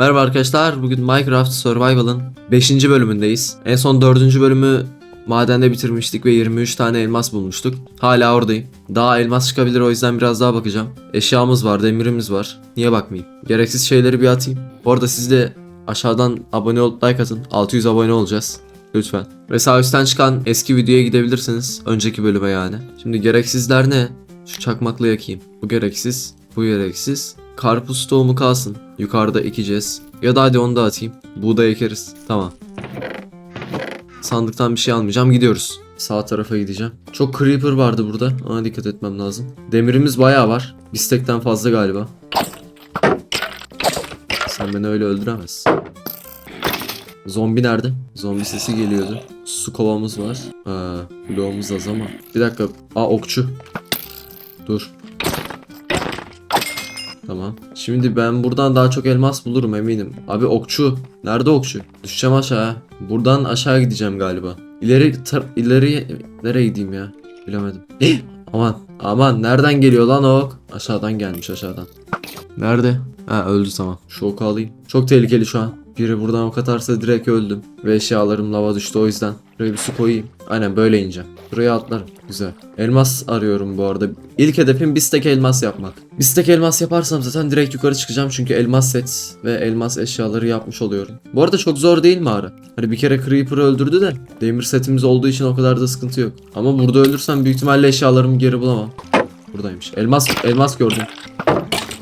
Merhaba arkadaşlar. Bugün Minecraft Survival'ın 5. bölümündeyiz. En son 4. bölümü madende bitirmiştik ve 23 tane elmas bulmuştuk. Hala oradayım. Daha elmas çıkabilir o yüzden biraz daha bakacağım. Eşyamız var, demirimiz var. Niye bakmayayım? Gereksiz şeyleri bir atayım. Bu arada siz de aşağıdan abone olup like atın. 600 abone olacağız. Lütfen. Ve sağ üstten çıkan eski videoya gidebilirsiniz. Önceki bölüme yani. Şimdi gereksizler ne? Şu çakmakla yakayım. Bu gereksiz. Bu gereksiz. Karpuz tohumu kalsın. Yukarıda ekeceğiz. Ya da hadi onu da atayım. Buğday ekeriz. Tamam. Sandıktan bir şey almayacağım. Gidiyoruz. Sağ tarafa gideceğim. Çok creeper vardı burada. Ona dikkat etmem lazım. Demirimiz bayağı var. Bir stekten fazla galiba. Sen beni öyle öldüremezsin. Zombi nerede? Zombi sesi geliyordu. Su kovamız var. Ha, bloğumuz az ama. Bir dakika. Aa okçu. Dur. Tamam. Şimdi ben buradan daha çok elmas bulurum eminim. Abi okçu. Nerede okçu? Düşeceğim aşağı. Buradan aşağı gideceğim galiba. İleri tar- ileri nereye gideyim ya? Bilemedim. Eh! aman aman nereden geliyor lan o ok? Aşağıdan gelmiş aşağıdan. Nerede? Ha öldü tamam. Şu oku alayım. Çok tehlikeli şu an. Biri buradan ok atarsa direkt öldüm. Ve eşyalarım lava düştü o yüzden. Buraya bir su koyayım. Aynen böyle ineceğim. Buraya atlarım. Güzel. Elmas arıyorum bu arada. İlk hedefim bir stek elmas yapmak. Bir stek elmas yaparsam zaten direkt yukarı çıkacağım. Çünkü elmas set ve elmas eşyaları yapmış oluyorum. Bu arada çok zor değil mağara? Hani bir kere Creeper'ı öldürdü de demir setimiz olduğu için o kadar da sıkıntı yok. Ama burada ölürsem büyük ihtimalle eşyalarımı geri bulamam. Buradaymış. Elmas elmas gördüm.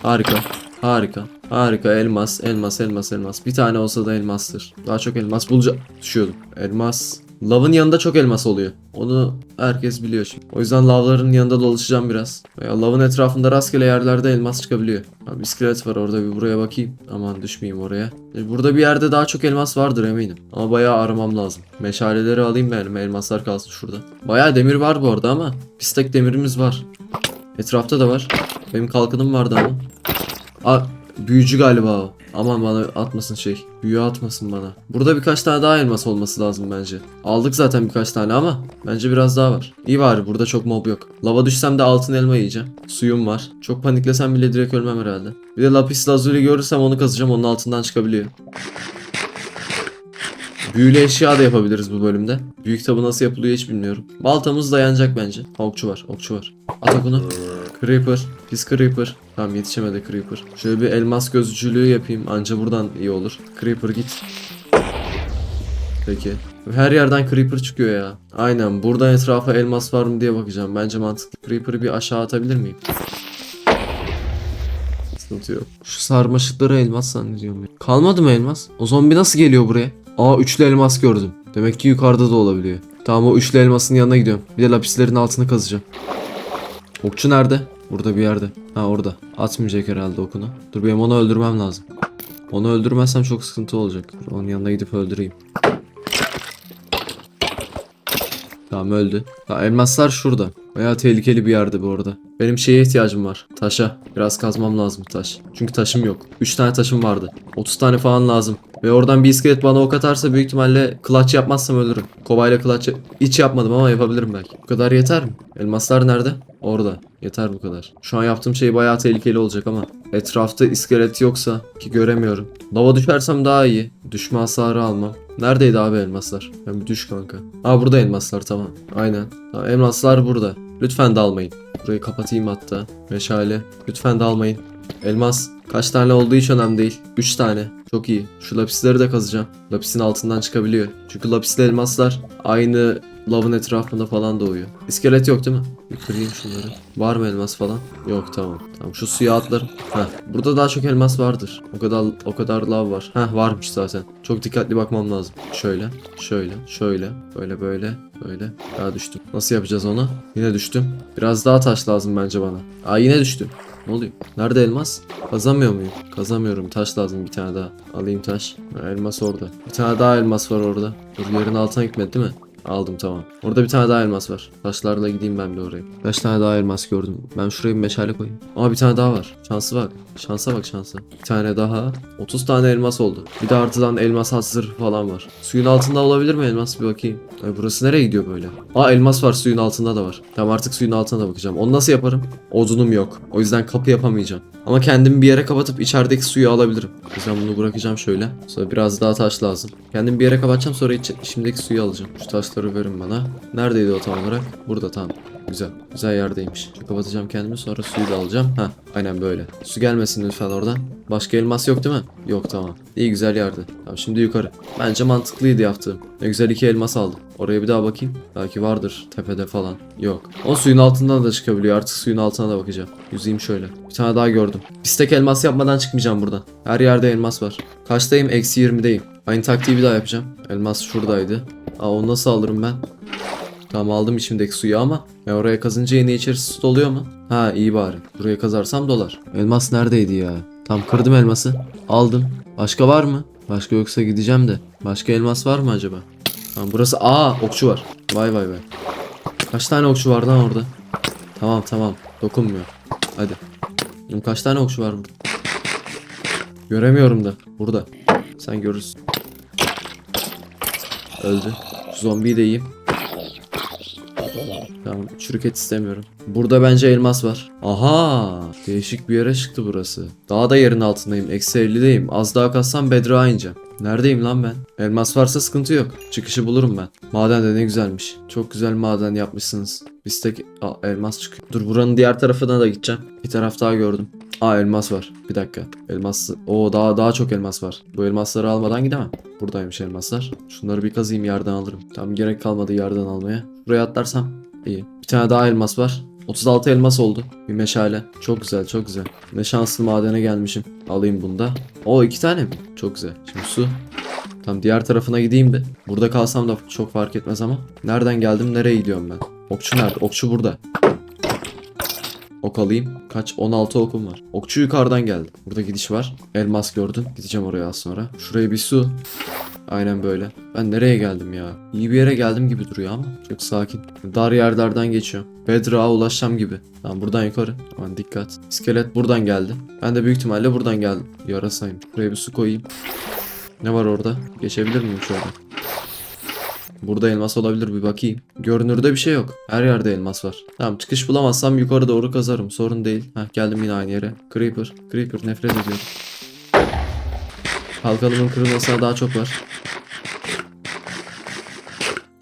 Harika. Harika. Harika elmas, elmas, elmas, elmas. Bir tane olsa da elmastır. Daha çok elmas bulacağım. Düşüyordum. Elmas. Lavın yanında çok elmas oluyor. Onu herkes biliyor şimdi. O yüzden lavların yanında dolaşacağım biraz. Veya lavın etrafında rastgele yerlerde elmas çıkabiliyor. Abi iskelet var orada bir buraya bakayım. Aman düşmeyeyim oraya. E, Burada bir yerde daha çok elmas vardır eminim. Ama bayağı aramam lazım. Meşaleleri alayım benim elmaslar kalsın şurada. Bayağı demir var bu arada ama. Bir stek demirimiz var. Etrafta da var. Benim kalkanım vardı ama. Aa, büyücü galiba o. Aman bana atmasın şey. Büyü atmasın bana. Burada birkaç tane daha elmas olması lazım bence. Aldık zaten birkaç tane ama bence biraz daha var. İyi bari burada çok mob yok. Lava düşsem de altın elma yiyeceğim. Suyum var. Çok paniklesem bile direkt ölmem herhalde. Bir de lapis lazuli görürsem onu kazacağım. Onun altından çıkabiliyor. Büyülü eşya da yapabiliriz bu bölümde. Büyük tabu nasıl yapılıyor hiç bilmiyorum. Baltamız dayanacak bence. Okçu var, okçu var. At okunu. Creeper, pis Creeper. Tamam yetişemedi Creeper. Şöyle bir elmas gözcülüğü yapayım. Anca buradan iyi olur. Creeper git. Peki. Her yerden Creeper çıkıyor ya. Aynen buradan etrafa elmas var mı diye bakacağım. Bence mantıklı. Creeper'ı bir aşağı atabilir miyim? Sıkıntı yok. Şu sarmaşıkları elmas zannediyorum ya. Kalmadı mı elmas? O zombi nasıl geliyor buraya? Aa üçlü elmas gördüm. Demek ki yukarıda da olabiliyor. Tamam o üçlü elmasın yanına gidiyorum. Bir de lapislerin altını kazacağım. Okçu nerede? Burada bir yerde. Ha orada. Atmayacak herhalde okunu. Dur benim onu öldürmem lazım. Onu öldürmezsem çok sıkıntı olacak. Dur, onun yanına gidip öldüreyim. Tamam öldü. Ha, elmaslar şurada. Bayağı tehlikeli bir yerde bu arada. Benim şeye ihtiyacım var. Taşa. Biraz kazmam lazım taş. Çünkü taşım yok. 3 tane taşım vardı. 30 tane falan lazım. Ve oradan bir iskelet bana ok atarsa büyük ihtimalle clutch yapmazsam ölürüm. Kovayla clutch hiç yapmadım ama yapabilirim belki. Bu kadar yeter mi? Elmaslar nerede? Orada. Yeter bu kadar. Şu an yaptığım şey bayağı tehlikeli olacak ama etrafta iskelet yoksa ki göremiyorum. Lava düşersem daha iyi. Düşme hasarı almam. Neredeydi abi elmaslar? Ben bir düş kanka. Aa burada elmaslar tamam. Aynen. Tamam, elmaslar burada. Lütfen dalmayın. Burayı kapatayım hatta. Meşale. Lütfen dalmayın. Elmas. Kaç tane olduğu hiç önemli değil. 3 tane. Çok iyi. Şu lapisleri de kazacağım. Lapisin altından çıkabiliyor. Çünkü lapisli elmaslar aynı lavın etrafında falan doğuyor. İskelet yok değil mi? Bir kırayım şunları. Var mı elmas falan? Yok tamam. Tamam şu suya atlarım. Heh. Burada daha çok elmas vardır. O kadar o kadar lav var. Heh varmış zaten. Çok dikkatli bakmam lazım. Şöyle, şöyle, şöyle, böyle böyle, böyle. Daha düştüm. Nasıl yapacağız onu? Yine düştüm. Biraz daha taş lazım bence bana. Aa yine düştüm. Ne oluyor? Nerede elmas? Kazamıyor muyum? Kazamıyorum. Taş lazım bir tane daha. Alayım taş. Elmas orada. Bir tane daha elmas var orada. Dur yerin altına gitmedi değil mi? Aldım tamam. Orada bir tane daha elmas var. Taşlarla gideyim ben bir oraya. Kaç tane daha elmas gördüm. Ben şuraya bir meşale koyayım. Aa bir tane daha var. Şansı bak. Şansa bak şansa. Bir tane daha. 30 tane elmas oldu. Bir de artıdan elmas hazır falan var. Suyun altında olabilir mi elmas? Bir bakayım. Ay burası nereye gidiyor böyle? Aa elmas var suyun altında da var. Tamam artık suyun altına da bakacağım. Onu nasıl yaparım? Odunum yok. O yüzden kapı yapamayacağım. Ama kendimi bir yere kapatıp içerideki suyu alabilirim. Yüzden bunu bırakacağım şöyle. Sonra biraz daha taş lazım. Kendimi bir yere kapatacağım sonra iç- içimdeki suyu alacağım. Şu taşları verin bana. Neredeydi o tam olarak? Burada tamam. Güzel. Güzel yerdeymiş. Kapatacağım kendimi sonra suyu da alacağım. Ha, aynen böyle. Su gelmesin lütfen oradan. Başka elmas yok değil mi? Yok tamam. İyi güzel yerde. Tamam şimdi yukarı. Bence mantıklıydı yaptığım. Ne güzel iki elmas aldım. Oraya bir daha bakayım. Belki vardır tepede falan. Yok. O suyun altından da çıkabiliyor. Artık suyun altına da bakacağım. Yüzeyim şöyle. Bir tane daha gördüm. Bistek elmas yapmadan çıkmayacağım buradan. Her yerde elmas var. Kaçtayım? Eksi 20'deyim. Aynı taktiği bir daha yapacağım. Elmas şuradaydı. Aa onu nasıl alırım ben? Tamam aldım içimdeki suyu ama ya oraya kazınca yine içerisi doluyor mu? Ha iyi bari. Buraya kazarsam dolar. Elmas neredeydi ya? Tam kırdım elması. Aldım. Başka var mı? Başka yoksa gideceğim de. Başka elmas var mı acaba? Tamam burası aa okçu var. Vay vay vay. Kaç tane okçu var lan orada? Tamam tamam. Dokunmuyor. Hadi. Kaç tane okçu var burada? Göremiyorum da. Burada. Sen görürsün. Öldü. Zombiyi de yiyeyim. Tamam çürük et istemiyorum. Burada bence elmas var. Aha değişik bir yere çıktı burası. Daha da yerin altındayım. Eksi 50'deyim. Az daha kassam Bedrock'a ineceğim. Neredeyim lan ben? Elmas varsa sıkıntı yok. Çıkışı bulurum ben. Maden de ne güzelmiş. Çok güzel maden yapmışsınız. Bistek Aa, elmas çıkıyor. Dur buranın diğer tarafına da gideceğim. Bir taraf daha gördüm. Aa elmas var. Bir dakika. Elmas. O daha daha çok elmas var. Bu elmasları almadan gidemem. Buradaymış elmaslar. Şunları bir kazıyım yerden alırım. Tam gerek kalmadı yerden almaya. Buraya atlarsam iyi. Bir tane daha elmas var. 36 elmas oldu. Bir meşale. Çok güzel çok güzel. Ne şanslı madene gelmişim. Alayım bunu da. O iki tane mi? Çok güzel. Şimdi su. Tam diğer tarafına gideyim bir. Burada kalsam da çok fark etmez ama. Nereden geldim nereye gidiyorum ben? Okçu nerede? Okçu burada. Ok alayım. Kaç? 16 okum var. Okçu yukarıdan geldi. Burada gidiş var. Elmas gördüm. Gideceğim oraya az sonra. Şuraya bir su. Aynen böyle. Ben nereye geldim ya? İyi bir yere geldim gibi duruyor ama. Çok sakin. Dar yerlerden geçiyorum. Bedrock'a ulaşacağım gibi. Tamam buradan yukarı. Aman dikkat. İskelet buradan geldi. Ben de büyük ihtimalle buradan geldim. Yarasayım. Buraya bir su koyayım. Ne var orada? Geçebilir miyim şöyle? Burada elmas olabilir bir bakayım. Görünürde bir şey yok. Her yerde elmas var. Tamam çıkış bulamazsam yukarı doğru kazarım. Sorun değil. Heh geldim yine aynı yere. Creeper. Creeper nefret ediyorum. Kalkanımın kırılmasına daha çok var.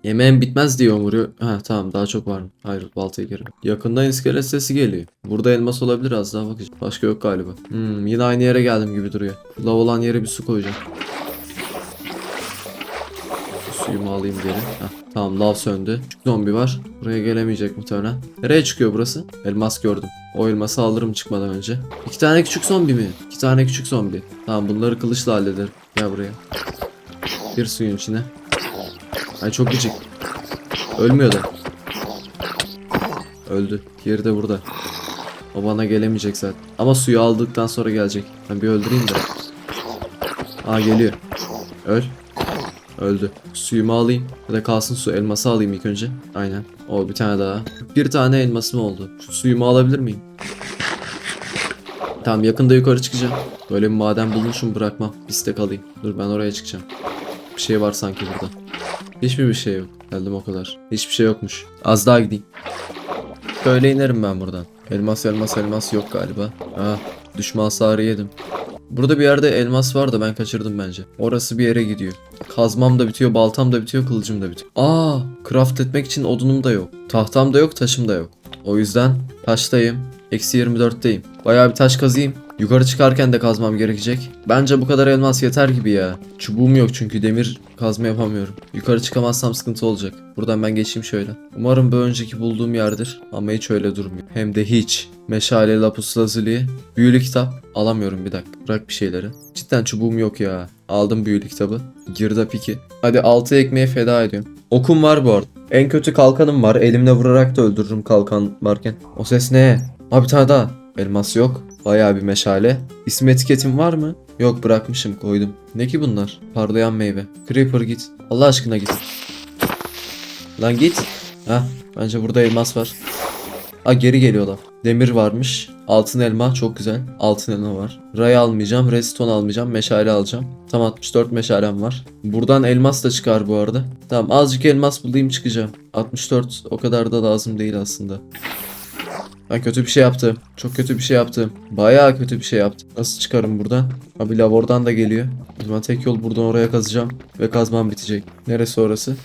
Yemeğim bitmez diye umuyor. Ha tamam daha çok var. Hayır baltayı geri. Yakından iskelet sesi geliyor. Burada elmas olabilir az daha bakacağım. Başka yok galiba. Hmm, yine aynı yere geldim gibi duruyor. Lav olan yere bir su koyacağım. Suyumu alayım geri. Heh, tamam lav söndü. Küçük zombi var. Buraya gelemeyecek muhtemelen. Nereye çıkıyor burası? Elmas gördüm. O elması alırım çıkmadan önce. İki tane küçük zombi mi? İki tane küçük zombi. Tamam bunları kılıçla hallederim. Gel buraya. Bir suyun içine. Ay çok gıcık. Ölmüyor da. Öldü. Diğeri de burada. O bana gelemeyecek zaten. Ama suyu aldıktan sonra gelecek. Ben bir öldüreyim de. Aa geliyor. Öl. Öldü. Suyumu alayım. Ya da kalsın su. Elması alayım ilk önce. Aynen. O bir tane daha. Bir tane elmasım oldu. Şu suyumu alabilir miyim? Tamam yakında yukarı çıkacağım. Böyle bir maden bulmuşum bırakmam. Bistek alayım. Dur ben oraya çıkacağım. Bir şey var sanki burada. Hiçbir bir şey yok. Geldim o kadar. Hiçbir şey yokmuş. Az daha gideyim. Böyle inerim ben buradan. Elmas elmas elmas yok galiba. Ah düşman hasarı yedim. Burada bir yerde elmas var da ben kaçırdım bence. Orası bir yere gidiyor. Kazmam da bitiyor, baltam da bitiyor, kılıcım da bitiyor. Aa, craft etmek için odunum da yok. Tahtam da yok, taşım da yok. O yüzden taştayım. Eksi 24'teyim. Bayağı bir taş kazayım. Yukarı çıkarken de kazmam gerekecek. Bence bu kadar elmas yeter gibi ya. Çubuğum yok çünkü demir kazma yapamıyorum. Yukarı çıkamazsam sıkıntı olacak. Buradan ben geçeyim şöyle. Umarım bir önceki bulduğum yerdir. Ama hiç öyle durmuyor. Hem de hiç. Meşale, lapus lazuli. Büyülü kitap. Alamıyorum bir dakika. Bırak bir şeyleri. Cidden çubuğum yok ya. Aldım büyülü kitabı. Girdap 2. Hadi 6 ekmeğe feda ediyorum. Okum var bu arada. En kötü kalkanım var. Elimle vurarak da öldürürüm kalkan varken. O ses ne? Abi bir tane daha. Elmas yok. Bayağı bir meşale. İsim etiketim var mı? Yok bırakmışım koydum. Ne ki bunlar? Parlayan meyve. Creeper git. Allah aşkına git. Lan git. Heh bence burada elmas var. Aa geri geliyorlar. Demir varmış. Altın elma çok güzel. Altın elma var. Ray almayacağım. Redstone almayacağım. Meşale alacağım. Tam 64 meşalem var. Buradan elmas da çıkar bu arada. Tamam azıcık elmas bulayım çıkacağım. 64 o kadar da lazım değil aslında. Ben kötü bir şey yaptım. Çok kötü bir şey yaptım. Bayağı kötü bir şey yaptım. Nasıl çıkarım buradan? Abi labordan da geliyor. O zaman tek yol buradan oraya kazacağım. Ve kazmam bitecek. Neresi orası?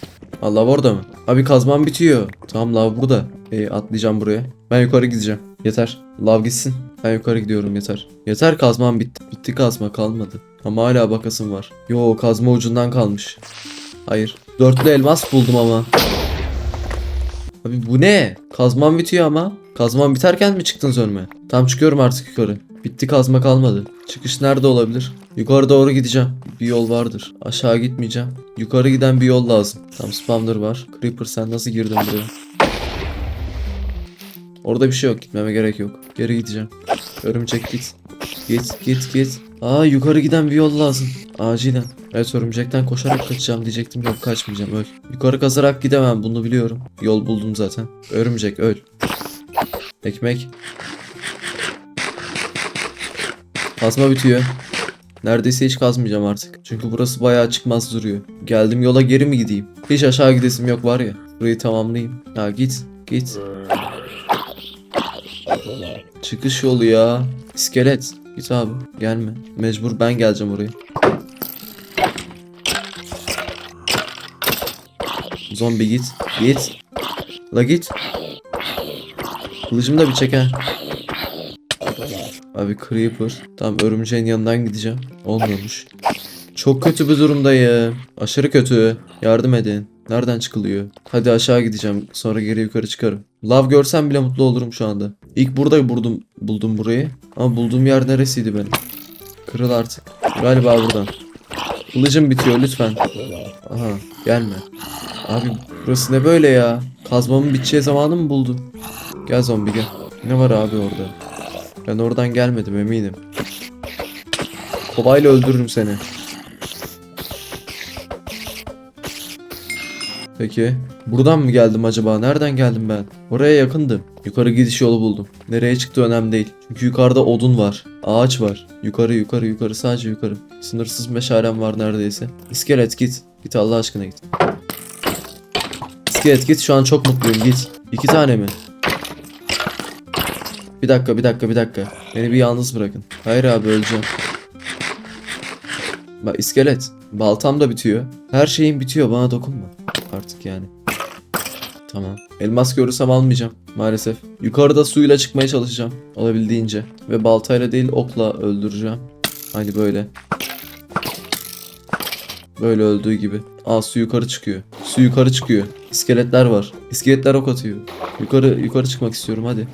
Ha lav orada mı? Abi kazmam bitiyor. Tamam lav burada. E, atlayacağım buraya. Ben yukarı gideceğim. Yeter. Lav gitsin. Ben yukarı gidiyorum yeter. Yeter kazmam bitti. Bitti kazma kalmadı. Ama hala bakasım var. Yo kazma ucundan kalmış. Hayır. Dörtlü elmas buldum ama. Abi bu ne? Kazmam bitiyor ama. Kazmam biterken mi çıktın önüme? Tam çıkıyorum artık yukarı. Bitti kazma kalmadı. Çıkış nerede olabilir? Yukarı doğru gideceğim. Bir yol vardır. Aşağı gitmeyeceğim. Yukarı giden bir yol lazım. Tam spawner var. Creeper sen nasıl girdin buraya? Orada bir şey yok. Gitmeme gerek yok. Geri gideceğim. Örümcek git. Git git git. Aa yukarı giden bir yol lazım. Acilen. Evet örümcekten koşarak kaçacağım diyecektim. Yok kaçmayacağım öl. Yukarı kazarak gidemem bunu biliyorum. Yol buldum zaten. Örümcek öl. Ekmek. Kazma bitiyor. Neredeyse hiç kazmayacağım artık. Çünkü burası bayağı çıkmaz duruyor. Geldim yola geri mi gideyim? Hiç aşağı gidesim yok var ya. Burayı tamamlayayım. Ya git. Git. Çıkış yolu ya. İskelet. Git abi. Gelme. Mecbur ben geleceğim oraya. Zombi git. Git. La git. Kılıcımı da bir çek. Abi Creeper. Tamam örümceğin yanından gideceğim. Olmuyormuş. Çok kötü bir durumdayım. Aşırı kötü. Yardım edin. Nereden çıkılıyor? Hadi aşağı gideceğim. Sonra geri yukarı çıkarım. Lav görsem bile mutlu olurum şu anda. İlk burada buldum, buldum burayı. Ama bulduğum yer neresiydi benim? Kırıl artık. Galiba buradan. Kılıcım bitiyor lütfen. Aha gelme. Abi burası ne böyle ya? Kazmamın biteceği zamanı mı buldu? Gel zombi gel. Ne var abi orada? Ben oradan gelmedim eminim. Kolayla öldürürüm seni. Peki. Buradan mı geldim acaba? Nereden geldim ben? Oraya yakındım. Yukarı gidiş yolu buldum. Nereye çıktı önemli değil. Çünkü yukarıda odun var. Ağaç var. Yukarı yukarı yukarı sadece yukarı. Sınırsız meşalem var neredeyse. İskelet git. Git Allah aşkına git. İskelet git şu an çok mutluyum git. İki tane mi? Bir dakika bir dakika bir dakika. Beni bir yalnız bırakın. Hayır abi öleceğim. Bak iskelet. Baltam da bitiyor. Her şeyim bitiyor bana dokunma. Artık yani. Tamam. Elmas görürsem almayacağım maalesef. Yukarıda suyla çıkmaya çalışacağım. Olabildiğince. Ve baltayla değil okla öldüreceğim. Hani böyle. Böyle öldüğü gibi. Aa su yukarı çıkıyor. Su yukarı çıkıyor. İskeletler var. İskeletler ok atıyor. Yukarı yukarı çıkmak istiyorum hadi.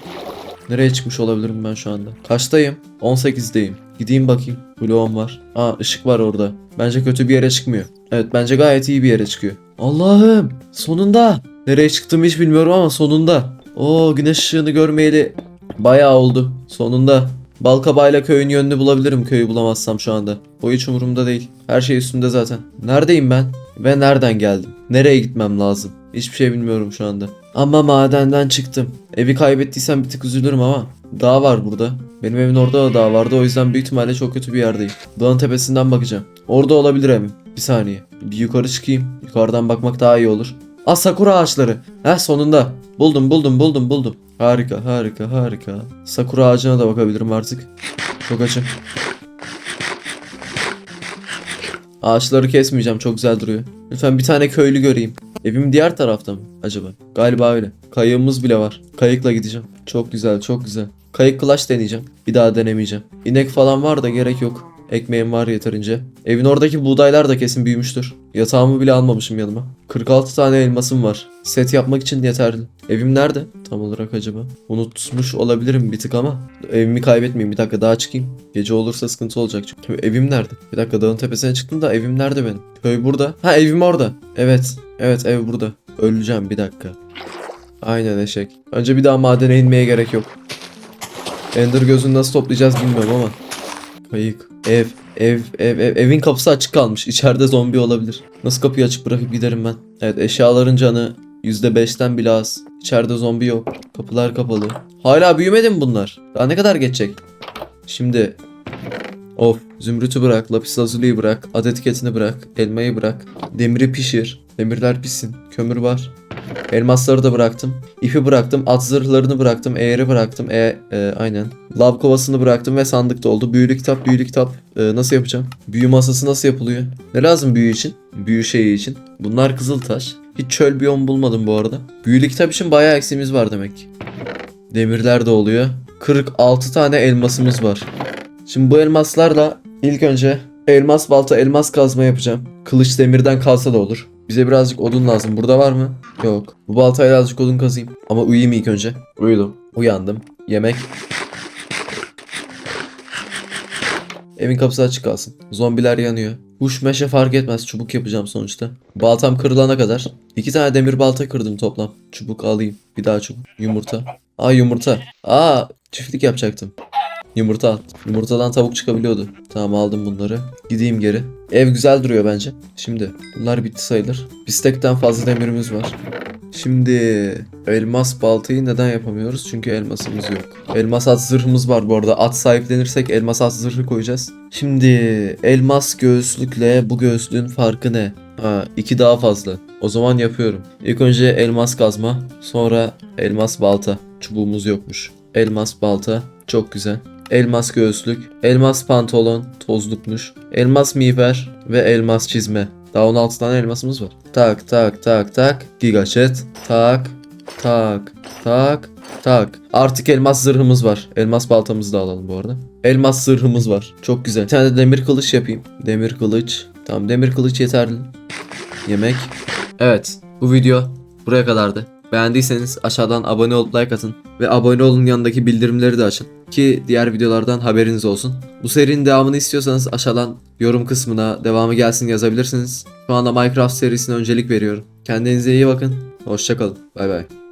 Nereye çıkmış olabilirim ben şu anda? Kaçtayım? 18'deyim. Gideyim bakayım. Bloğum var. Aa ışık var orada. Bence kötü bir yere çıkmıyor. Evet bence gayet iyi bir yere çıkıyor. Allah'ım sonunda. Nereye çıktığımı hiç bilmiyorum ama sonunda. Oo güneş ışığını görmeyeli bayağı oldu. Sonunda. Balkabağıyla köyün yönünü bulabilirim köyü bulamazsam şu anda. O hiç umurumda değil. Her şey üstünde zaten. Neredeyim ben? Ve nereden geldim? Nereye gitmem lazım? Hiçbir şey bilmiyorum şu anda. Ama madenden çıktım. Evi kaybettiysem bir tık üzülürüm ama. Dağ var burada. Benim evimin orada da dağ vardı o yüzden büyük ihtimalle çok kötü bir yerdeyim. Dağın tepesinden bakacağım. Orada olabilir evim. Bir saniye. Bir yukarı çıkayım. Yukarıdan bakmak daha iyi olur. Aa sakura ağaçları. Heh sonunda. Buldum buldum buldum buldum. Harika harika harika. Sakura ağacına da bakabilirim artık. Çok açım. Ağaçları kesmeyeceğim çok güzel duruyor. Lütfen bir tane köylü göreyim. Evim diğer tarafta mı acaba? Galiba öyle. Kayığımız bile var. Kayıkla gideceğim. Çok güzel çok güzel. Kayık kulaç deneyeceğim. Bir daha denemeyeceğim. İnek falan var da gerek yok. Ekmeğim var yeterince. Evin oradaki buğdaylar da kesin büyümüştür. Yatağımı bile almamışım yanıma. 46 tane elmasım var. Set yapmak için yeterli. Evim nerede? Tam olarak acaba? Unutmuş olabilirim bir tık ama. Evimi kaybetmeyeyim bir dakika daha çıkayım. Gece olursa sıkıntı olacak çünkü. Evim nerede? Bir dakika dağın tepesine çıktım da evim nerede benim? Köy burada. Ha evim orada. Evet. Evet ev burada. Öleceğim bir dakika. Aynen eşek. Önce bir daha madene inmeye gerek yok. Ender gözünü nasıl toplayacağız bilmiyorum ama. Kayık. Ev. Ev, ev, ev. Evin kapısı açık kalmış. İçeride zombi olabilir. Nasıl kapıyı açık bırakıp giderim ben? Evet eşyaların canı %5'ten bile az. İçeride zombi yok. Kapılar kapalı. Hala büyümedi mi bunlar? Daha ne kadar geçecek? Şimdi Of. Zümrütü bırak, lapis lazuli bırak, ad etiketini bırak, elmayı bırak, demiri pişir. Demirler pişsin. Kömür var. Elmasları da bıraktım. İpi bıraktım. At zırhlarını bıraktım. Eğeri bıraktım. E, e, aynen. Lav kovasını bıraktım ve sandık doldu. Büyülü kitap, büyülü kitap. E, nasıl yapacağım? Büyü masası nasıl yapılıyor? Ne lazım büyü için? Büyü şeyi için. Bunlar kızıltaş. Hiç çöl biyom bulmadım bu arada. Büyülü kitap için bayağı eksiğimiz var demek. Demirler de oluyor. 46 tane elmasımız var. Şimdi bu elmaslarla ilk önce elmas balta, elmas kazma yapacağım. Kılıç demirden kalsa da olur. Bize birazcık odun lazım. Burada var mı? Yok. Bu baltayla azıcık odun kazayım. Ama uyuyayım ilk önce. Uyudum. Uyandım. Yemek. Evin kapısı açık kalsın. Zombiler yanıyor. Huş meşe fark etmez. Çubuk yapacağım sonuçta. Baltam kırılana kadar. iki tane demir balta kırdım toplam. Çubuk alayım. Bir daha çubuk. Yumurta. Aa yumurta. Aa çiftlik yapacaktım. Yumurta at. Yumurtadan tavuk çıkabiliyordu. Tamam aldım bunları. Gideyim geri. Ev güzel duruyor bence. Şimdi bunlar bitti sayılır. Bir stekten fazla demirimiz var. Şimdi elmas baltayı neden yapamıyoruz? Çünkü elmasımız yok. Elmas at zırhımız var bu arada. At sahiplenirsek elmas at zırhı koyacağız. Şimdi elmas göğüslükle bu göğüslüğün farkı ne? Ha iki daha fazla. O zaman yapıyorum. İlk önce elmas kazma. Sonra elmas balta. Çubuğumuz yokmuş. Elmas balta. Çok güzel. Elmas göğüslük, elmas pantolon, tozlukmuş, elmas miğfer ve elmas çizme. Daha 16 tane elmasımız var. Tak tak tak tak. Giga chat. Tak tak tak tak. Artık elmas zırhımız var. Elmas baltamızı da alalım bu arada. Elmas zırhımız var. Çok güzel. Bir tane de demir kılıç yapayım. Demir kılıç. Tamam demir kılıç yeterli. Yemek. Evet. Bu video buraya kadardı. Beğendiyseniz aşağıdan abone olup like atın. Ve abone olun yanındaki bildirimleri de açın. Ki diğer videolardan haberiniz olsun. Bu serinin devamını istiyorsanız aşağıdan yorum kısmına devamı gelsin yazabilirsiniz. Şu anda Minecraft serisine öncelik veriyorum. Kendinize iyi bakın. Hoşçakalın. Bay bay.